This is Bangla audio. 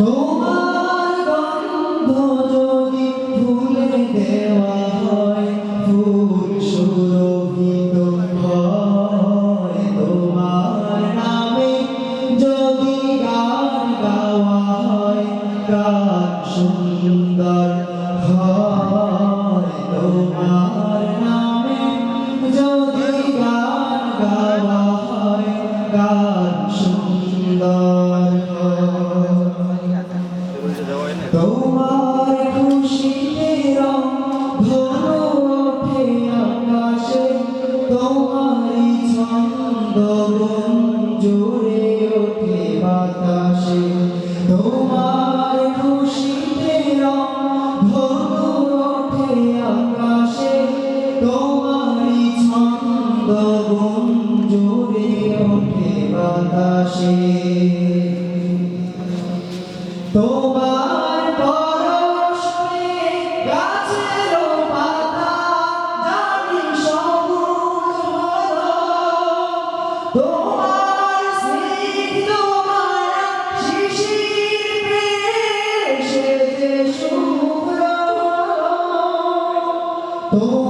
Tú তোমার পরশে গাছের পাতা জানি সবুজ হলো তোমার স্নিগ্ধ মায়া শিশির প্রেমে সেজে শুভ্র তোমার